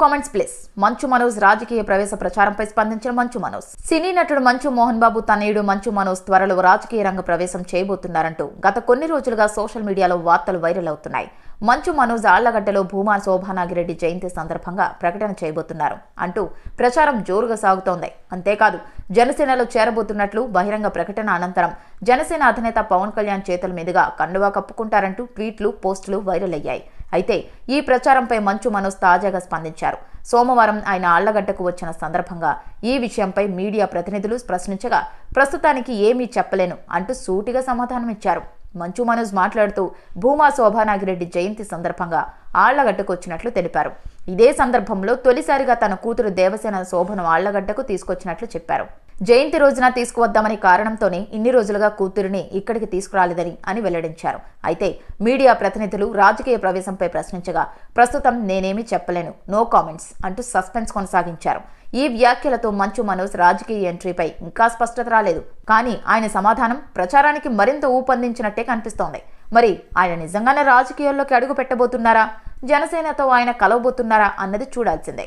Comments please. Manchu Manoj రాజకీయ ప్రవేశ ప్రచారంపై స్పందించిన మంచు మనోజ్. సినీ నటుడు మంచు మోహన్ బాబు తనయుడు మంచు మనోజ్ త్వరలో రాజకీయ రంగ ప్రవేశం చేయబోతున్నారంటూ గత కొన్ని రోజులుగా సోషల్ మీడియాలో వార్తలు వైరల్ అవుతున్నాయి. మంచు మనోజ్ ఆళ్ళగడ్డలో భూమా శోభానాగిరెడ్డి జయంతి సందర్భంగా ప్రకటన చేయబోతున్నారు అంటూ ప్రచారం జోరుగా సాగుతోంది. అంతేకాదు జనసేనలో చేరబోతున్నట్లు బహిరంగ ప్రకటన అనంతరం జనసేన అధినేత పవన్ కళ్యాణ్ చేతుల మీదుగా కండువా కప్పుకుంటారంటూ ట్వీట్లు పోస్టులు వైరల్ అయ్యాయి. అయితే ఈ ప్రచారంపై మంచు మనోజ్ తాజాగా స్పందించారు. సోమవారం ఆయన ఆళ్ళగడ్డకు వచ్చిన సందర్భంగా ఈ విషయంపై మీడియా ప్రతినిధులు ప్రశ్నించగా ప్రస్తుతానికి ఏమీ చెప్పలేను అంటూ సూటిగా సమాధానమిచ్చారు. మంచు మనోజ్ మాట్లాడుతూ భూమా శోభానాగిరెడ్డి జయంతి సందర్భంగా ఆళ్ళగడ్డకు వచ్చినట్లు తెలిపారు. ఇదే సందర్భంలో తొలిసారిగా తన కూతురు దేవసేన శోభను ఆళ్ళగడ్డకు తీసుకొచ్చినట్లు చెప్పారు. జయంతి రోజున తీసుకువద్దామని కారణంతోనే ఇన్ని రోజులుగా కూతురిని ఇక్కడికి తీసుకురాలేదని అని వెల్లడించారు. అయితే మీడియా ప్రతినిధులు రాజకీయ ప్రవేశంపై ప్రశ్నించగా ప్రస్తుతం నేనేమీ చెప్పలేను నో కామెంట్స్ అంటూ సస్పెన్స్ కొనసాగించారు. ఈ వ్యాఖ్యలతో మంచు మనోజ్ రాజకీయ ఎంట్రీపై ఇంకా స్పష్టత రాలేదు. కానీ ఆయన సమాధానం ప్రచారానికి మరింత ఊపందించినట్టే కనిపిస్తోంది. మరి ఆయన నిజంగానే రాజకీయాల్లోకి అడుగు పెట్టబోతున్నారా జనసేనతో ఆయన కలవబోతున్నారా అన్నది చూడాల్సిందే.